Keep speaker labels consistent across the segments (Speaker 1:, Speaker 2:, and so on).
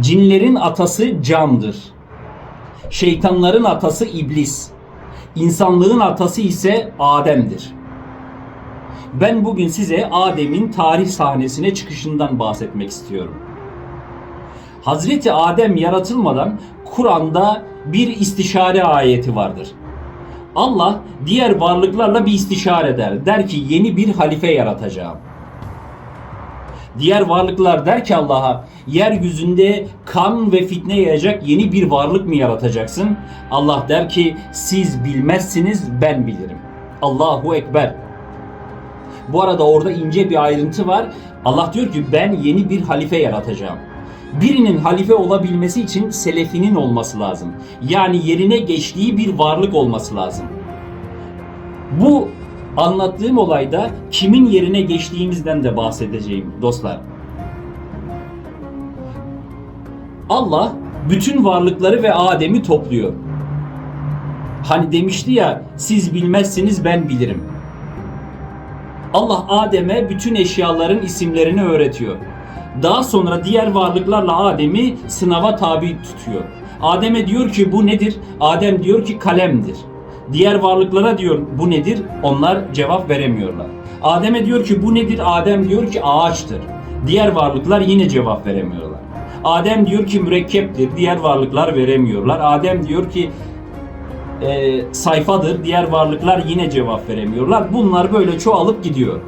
Speaker 1: Cinlerin atası candır. Şeytanların atası iblis. İnsanlığın atası ise Adem'dir. Ben bugün size Adem'in tarih sahnesine çıkışından bahsetmek istiyorum. Hazreti Adem yaratılmadan Kur'an'da bir istişare ayeti vardır. Allah diğer varlıklarla bir istişare eder. Der ki yeni bir halife yaratacağım. Diğer varlıklar der ki Allah'a yeryüzünde kan ve fitne yayacak yeni bir varlık mı yaratacaksın? Allah der ki siz bilmezsiniz ben bilirim. Allahu Ekber. Bu arada orada ince bir ayrıntı var. Allah diyor ki ben yeni bir halife yaratacağım. Birinin halife olabilmesi için selefinin olması lazım. Yani yerine geçtiği bir varlık olması lazım. Bu anlattığım olayda kimin yerine geçtiğimizden de bahsedeceğim dostlar. Allah bütün varlıkları ve Adem'i topluyor. Hani demişti ya siz bilmezsiniz ben bilirim. Allah Adem'e bütün eşyaların isimlerini öğretiyor. Daha sonra diğer varlıklarla Adem'i sınava tabi tutuyor. Adem'e diyor ki bu nedir? Adem diyor ki kalemdir. Diğer varlıklara diyor bu nedir? Onlar cevap veremiyorlar. Adem'e diyor ki bu nedir? Adem diyor ki ağaçtır. Diğer varlıklar yine cevap veremiyorlar. Adem diyor ki mürekkeptir. Diğer varlıklar veremiyorlar. Adem diyor ki e, sayfadır. Diğer varlıklar yine cevap veremiyorlar. Bunlar böyle çoğalıp gidiyor.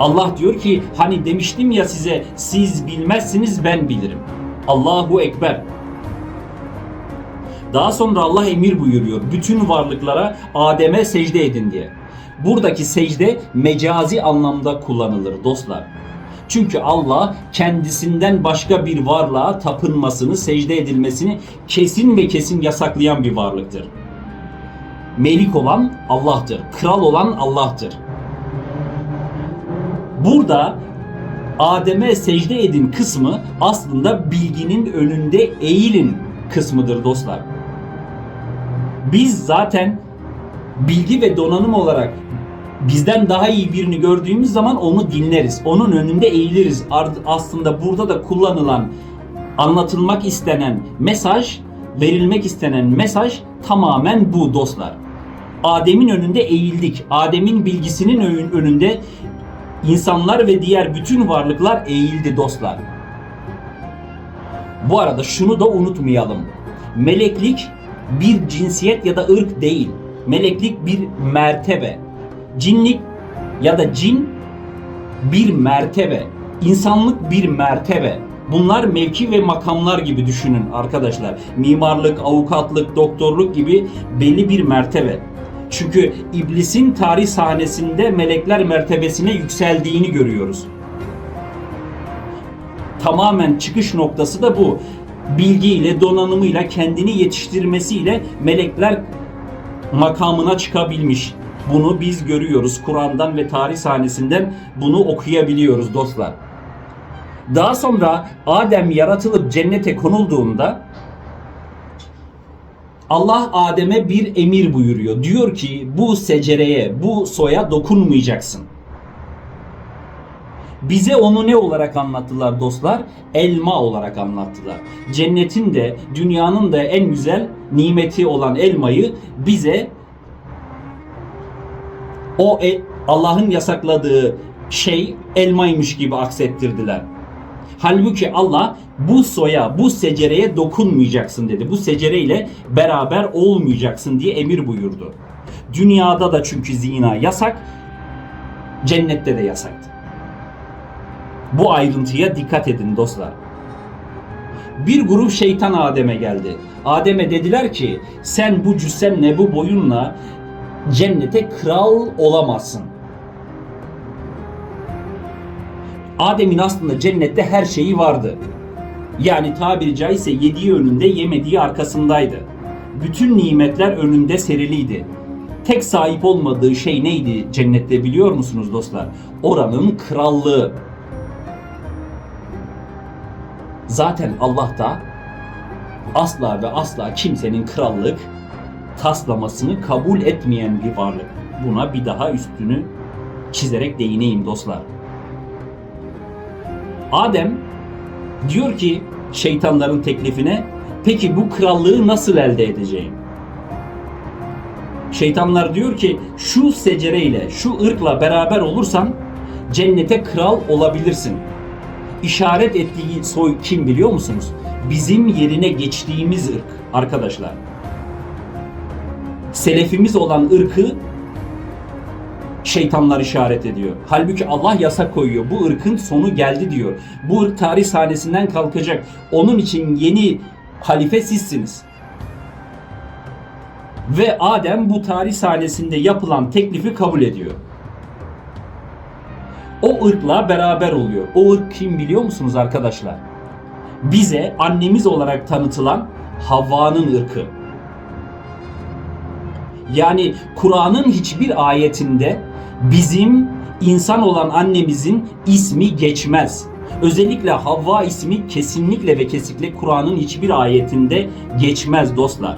Speaker 1: Allah diyor ki hani demiştim ya size siz bilmezsiniz ben bilirim. Allahu Ekber. Daha sonra Allah emir buyuruyor bütün varlıklara Adem'e secde edin diye. Buradaki secde mecazi anlamda kullanılır dostlar. Çünkü Allah kendisinden başka bir varlığa tapınmasını, secde edilmesini kesin ve kesin yasaklayan bir varlıktır. Melik olan Allah'tır. Kral olan Allah'tır. Burada Adem'e secde edin kısmı aslında bilginin önünde eğilin kısmıdır dostlar. Biz zaten bilgi ve donanım olarak bizden daha iyi birini gördüğümüz zaman onu dinleriz. Onun önünde eğiliriz. Aslında burada da kullanılan, anlatılmak istenen mesaj, verilmek istenen mesaj tamamen bu dostlar. Adem'in önünde eğildik. Adem'in bilgisinin ön- önünde insanlar ve diğer bütün varlıklar eğildi dostlar. Bu arada şunu da unutmayalım. Meleklik bir cinsiyet ya da ırk değil. Meleklik bir mertebe. Cinlik ya da cin bir mertebe. İnsanlık bir mertebe. Bunlar mevki ve makamlar gibi düşünün arkadaşlar. Mimarlık, avukatlık, doktorluk gibi belli bir mertebe. Çünkü iblisin tarih sahnesinde melekler mertebesine yükseldiğini görüyoruz. Tamamen çıkış noktası da bu. Bilgiyle, donanımıyla, kendini yetiştirmesiyle melekler makamına çıkabilmiş. Bunu biz görüyoruz. Kur'an'dan ve tarih sahnesinden bunu okuyabiliyoruz dostlar. Daha sonra Adem yaratılıp cennete konulduğunda Allah Adem'e bir emir buyuruyor. Diyor ki bu secereye, bu soya dokunmayacaksın. Bize onu ne olarak anlattılar dostlar? Elma olarak anlattılar. Cennetin de dünyanın da en güzel nimeti olan elmayı bize o e- Allah'ın yasakladığı şey elmaymış gibi aksettirdiler. Halbuki Allah bu soya, bu secereye dokunmayacaksın dedi. Bu secereyle beraber olmayacaksın diye emir buyurdu. Dünyada da çünkü zina yasak, cennette de yasaktı. Bu ayrıntıya dikkat edin dostlar. Bir grup şeytan Adem'e geldi. Adem'e dediler ki sen bu cüssenle bu boyunla cennete kral olamazsın. Adem'in aslında cennette her şeyi vardı. Yani tabiri caizse yediği önünde yemediği arkasındaydı. Bütün nimetler önünde seriliydi. Tek sahip olmadığı şey neydi cennette biliyor musunuz dostlar? Oranın krallığı. Zaten Allah da asla ve asla kimsenin krallık taslamasını kabul etmeyen bir varlık. Buna bir daha üstünü çizerek değineyim dostlar. Adem Diyor ki şeytanların teklifine peki bu krallığı nasıl elde edeceğim? Şeytanlar diyor ki şu secereyle, şu ırkla beraber olursan cennete kral olabilirsin. İşaret ettiği soy kim biliyor musunuz? Bizim yerine geçtiğimiz ırk arkadaşlar. Selefimiz olan ırkı şeytanlar işaret ediyor. Halbuki Allah yasak koyuyor. Bu ırkın sonu geldi diyor. Bu ırk tarih sahnesinden kalkacak. Onun için yeni halife sizsiniz. Ve Adem bu tarih sahnesinde yapılan teklifi kabul ediyor. O ırkla beraber oluyor. O ırk kim biliyor musunuz arkadaşlar? Bize annemiz olarak tanıtılan Havva'nın ırkı. Yani Kur'an'ın hiçbir ayetinde bizim insan olan annemizin ismi geçmez. Özellikle Havva ismi kesinlikle ve kesinlikle Kur'an'ın hiçbir ayetinde geçmez dostlar.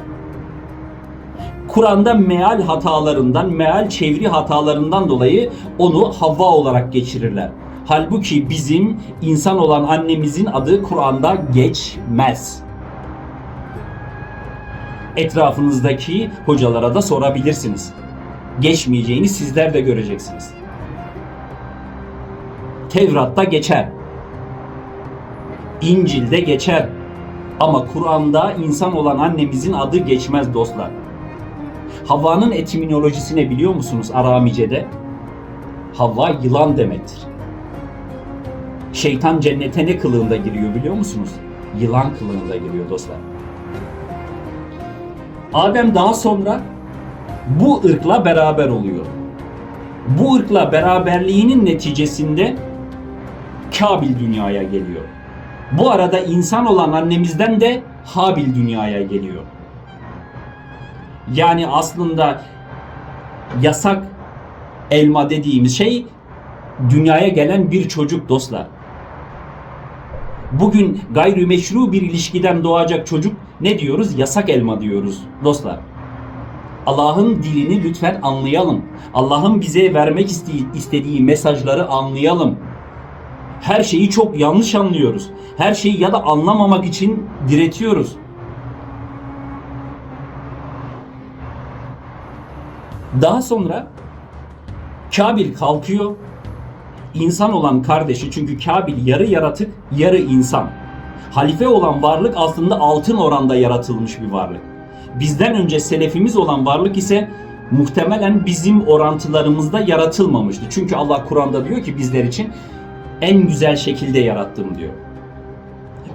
Speaker 1: Kur'an'da meal hatalarından, meal çeviri hatalarından dolayı onu Havva olarak geçirirler. Halbuki bizim insan olan annemizin adı Kur'an'da geçmez. Etrafınızdaki hocalara da sorabilirsiniz. Geçmeyeceğini sizler de göreceksiniz. Tevrat'ta geçer. İncil'de geçer. Ama Kur'an'da insan olan annemizin adı geçmez dostlar. Havva'nın etimolojisine biliyor musunuz Aramice'de? Havva yılan demektir. Şeytan cennete ne kılığında giriyor biliyor musunuz? Yılan kılığında giriyor dostlar. Adem daha sonra bu ırkla beraber oluyor. Bu ırkla beraberliğinin neticesinde Kabil dünyaya geliyor. Bu arada insan olan annemizden de Habil dünyaya geliyor. Yani aslında yasak elma dediğimiz şey dünyaya gelen bir çocuk dostlar. Bugün gayrimeşru bir ilişkiden doğacak çocuk ne diyoruz? Yasak elma diyoruz dostlar. Allah'ın dilini lütfen anlayalım. Allah'ın bize vermek istediği mesajları anlayalım. Her şeyi çok yanlış anlıyoruz. Her şeyi ya da anlamamak için diretiyoruz. Daha sonra Kabil kalkıyor. İnsan olan kardeşi çünkü Kabil yarı yaratık, yarı insan. Halife olan varlık aslında altın oranda yaratılmış bir varlık. Bizden önce selefimiz olan varlık ise muhtemelen bizim orantılarımızda yaratılmamıştı. Çünkü Allah Kur'an'da diyor ki bizler için en güzel şekilde yarattım diyor.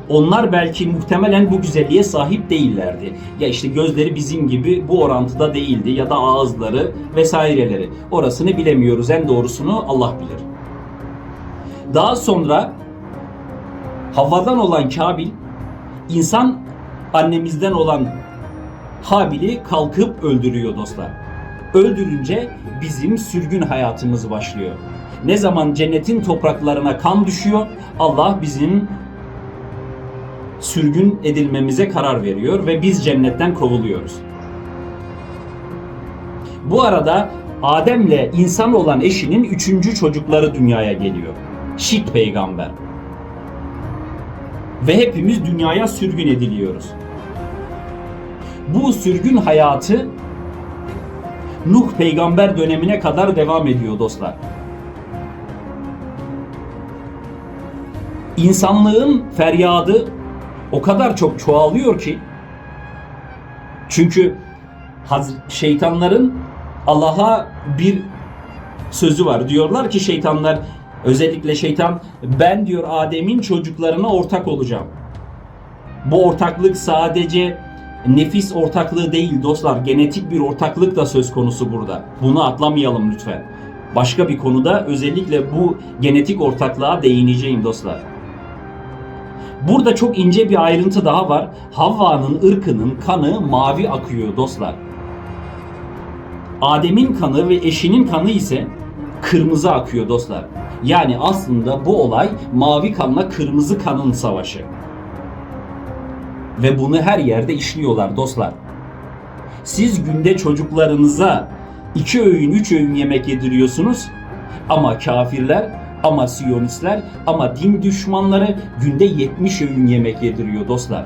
Speaker 1: Onlar belki muhtemelen bu güzelliğe sahip değillerdi. Ya işte gözleri bizim gibi bu orantıda değildi ya da ağızları vesaireleri. Orasını bilemiyoruz. En doğrusunu Allah bilir. Daha sonra Havvadan olan Kabil insan annemizden olan Habil'i kalkıp öldürüyor dostlar. Öldürünce bizim sürgün hayatımız başlıyor. Ne zaman cennetin topraklarına kan düşüyor, Allah bizim sürgün edilmemize karar veriyor ve biz cennetten kovuluyoruz. Bu arada Adem'le insan olan eşinin üçüncü çocukları dünyaya geliyor. Şit peygamber. Ve hepimiz dünyaya sürgün ediliyoruz. Bu sürgün hayatı Nuh peygamber dönemine kadar devam ediyor dostlar. İnsanlığın feryadı o kadar çok çoğalıyor ki çünkü şeytanların Allah'a bir sözü var. Diyorlar ki şeytanlar özellikle şeytan ben diyor Adem'in çocuklarına ortak olacağım. Bu ortaklık sadece nefis ortaklığı değil dostlar. Genetik bir ortaklık da söz konusu burada. Bunu atlamayalım lütfen. Başka bir konuda özellikle bu genetik ortaklığa değineceğim dostlar. Burada çok ince bir ayrıntı daha var. Havva'nın ırkının kanı mavi akıyor dostlar. Adem'in kanı ve eşinin kanı ise kırmızı akıyor dostlar. Yani aslında bu olay mavi kanla kırmızı kanın savaşı. Ve bunu her yerde işliyorlar dostlar. Siz günde çocuklarınıza iki öğün, üç öğün yemek yediriyorsunuz ama kafirler Ama Siyonistler ama din düşmanları günde 70 öğün yemek yediriyor dostlar.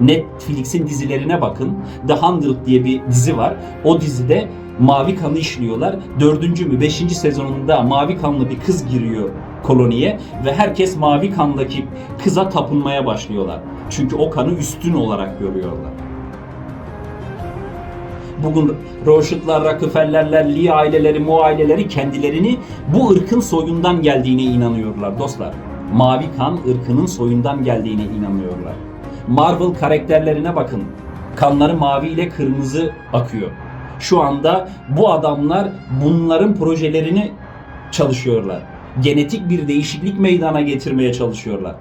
Speaker 1: Netflix'in dizilerine bakın. The Hundred diye bir dizi var. O dizide mavi kanı işliyorlar. Dördüncü mü beşinci sezonunda mavi kanlı bir kız giriyor koloniye ve herkes mavi kandaki kıza tapınmaya başlıyorlar. Çünkü o kanı üstün olarak görüyorlar. Bugün Rothschild'lar, Rockefeller'ler, Lee aileleri, Mo aileleri kendilerini bu ırkın soyundan geldiğine inanıyorlar dostlar. Mavi kan ırkının soyundan geldiğine inanıyorlar. Marvel karakterlerine bakın. Kanları mavi ile kırmızı akıyor. Şu anda bu adamlar bunların projelerini çalışıyorlar. Genetik bir değişiklik meydana getirmeye çalışıyorlar.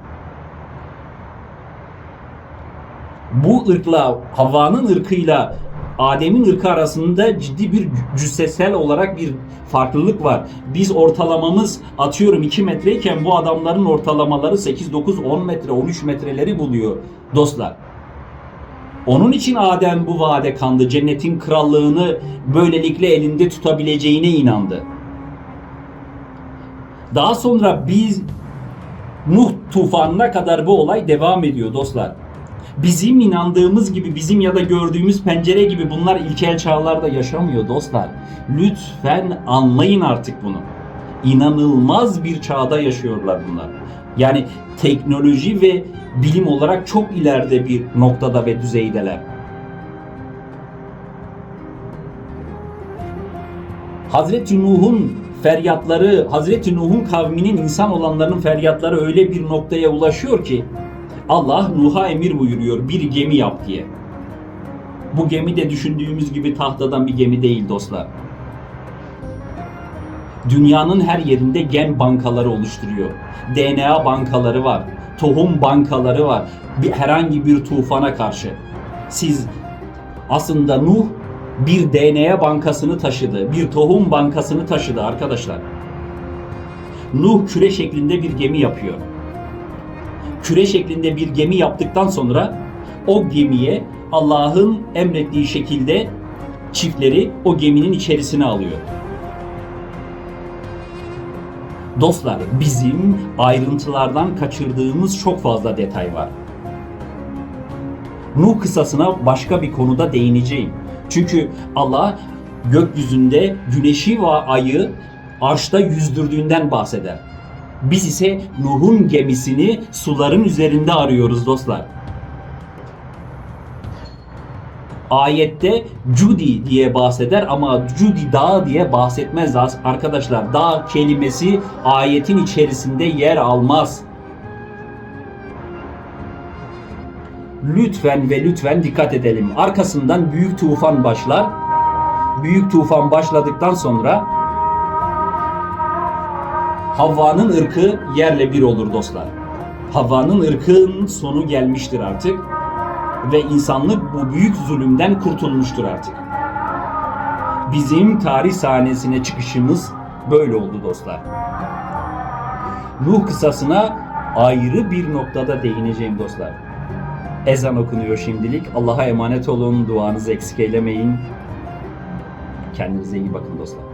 Speaker 1: bu ırkla Havva'nın ırkıyla Adem'in ırkı arasında ciddi bir cüssesel olarak bir farklılık var. Biz ortalamamız atıyorum 2 metreyken bu adamların ortalamaları 8, 9, 10 metre, 13 metreleri buluyor dostlar. Onun için Adem bu vaade kandı. Cennetin krallığını böylelikle elinde tutabileceğine inandı. Daha sonra biz Nuh tufanına kadar bu olay devam ediyor dostlar. Bizim inandığımız gibi, bizim ya da gördüğümüz pencere gibi bunlar ilkel çağlarda yaşamıyor dostlar. Lütfen anlayın artık bunu. İnanılmaz bir çağda yaşıyorlar bunlar. Yani teknoloji ve bilim olarak çok ileride bir noktada ve düzeydeler. Hazreti Nuh'un feryatları, Hazreti Nuh'un kavminin insan olanların feryatları öyle bir noktaya ulaşıyor ki Allah Nuh'a emir buyuruyor bir gemi yap diye. Bu gemi de düşündüğümüz gibi tahtadan bir gemi değil dostlar. Dünyanın her yerinde gen bankaları oluşturuyor. DNA bankaları var. Tohum bankaları var. Bir, herhangi bir tufana karşı. Siz aslında Nuh bir DNA bankasını taşıdı. Bir tohum bankasını taşıdı arkadaşlar. Nuh küre şeklinde bir gemi yapıyor küre şeklinde bir gemi yaptıktan sonra o gemiye Allah'ın emrettiği şekilde çiftleri o geminin içerisine alıyor. Dostlar bizim ayrıntılardan kaçırdığımız çok fazla detay var. Nuh kısasına başka bir konuda değineceğim. Çünkü Allah gökyüzünde güneşi ve ayı arşta yüzdürdüğünden bahseder. Biz ise Nuh'un gemisini suların üzerinde arıyoruz dostlar. Ayette Cudi diye bahseder ama Cudi dağ diye bahsetmez arkadaşlar. Dağ kelimesi ayetin içerisinde yer almaz. Lütfen ve lütfen dikkat edelim. Arkasından büyük tufan başlar. Büyük tufan başladıktan sonra Havva'nın ırkı yerle bir olur dostlar. Havva'nın ırkın sonu gelmiştir artık ve insanlık bu büyük zulümden kurtulmuştur artık. Bizim tarih sahnesine çıkışımız böyle oldu dostlar. Nuh kısasına ayrı bir noktada değineceğim dostlar. Ezan okunuyor şimdilik. Allah'a emanet olun. Duanızı eksik eylemeyin. Kendinize iyi bakın dostlar.